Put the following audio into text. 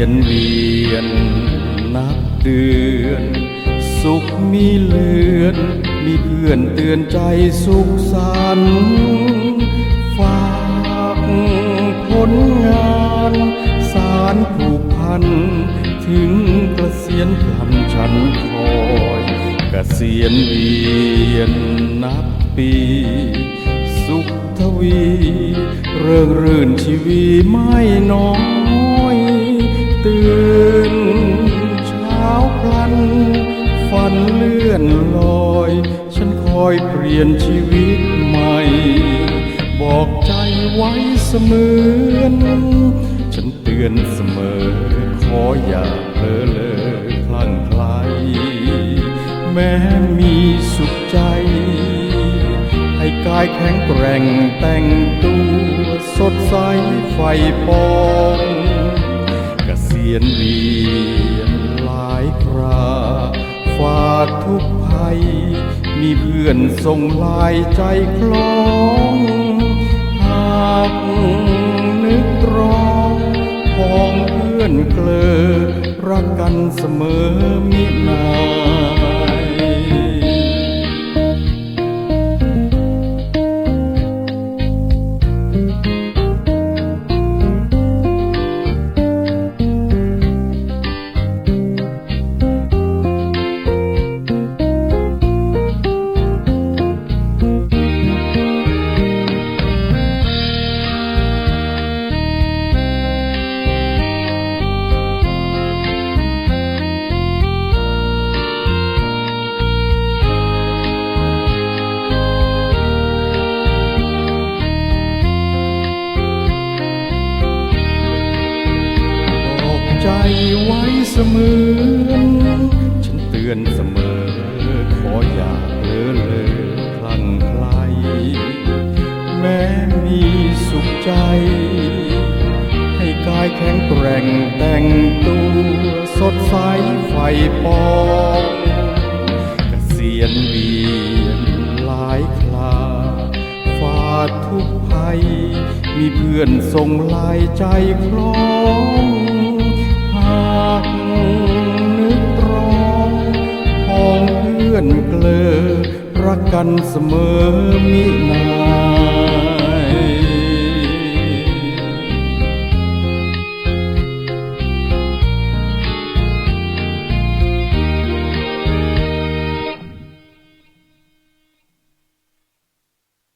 ยนเวียนนับเดือน สุขมีเลือนมีเพื่อนเตือนใจสุขสันต์ฝากผลงานสารผูกพัน ถึงเกษียณพลันฉันคอยเกษียณเวียนนับปี สุขทวี เริงรื่นชีวีไม่น้อย ตื่นเช้าพลัน ฝันเลื่อนลอย ฉันคอยเปลี่ยนชีวิตใหม่ บอกใจไว้เสมือน ฉันเตือนเสมอ ขออย่าเพ้อเลอคลั่งไคล้แม้มีสุขใจ ให้กายแข็งแกร่งแต่งตัวสดใสไฟปอง วียนเวียนหลายคราฝาดทุกภัย มีเพื่อนส่งลายใจคล้องหากนึกตรองของเพื่อนเกลอรักกันเสมอมินา ไว้เสมอ ฉันเตือนเสมอ ขออย่าเพ้อเลยคลั่งไคลแม้มีสุขใจ ให้กายแข็งแกร่งแต่งตัวสดใสไฟปองกเกษียณเวียนหลายคราฟาดทุกภัย มีเพื่อนส่งลายใจคล้อง กลอรักกันเสมอมินา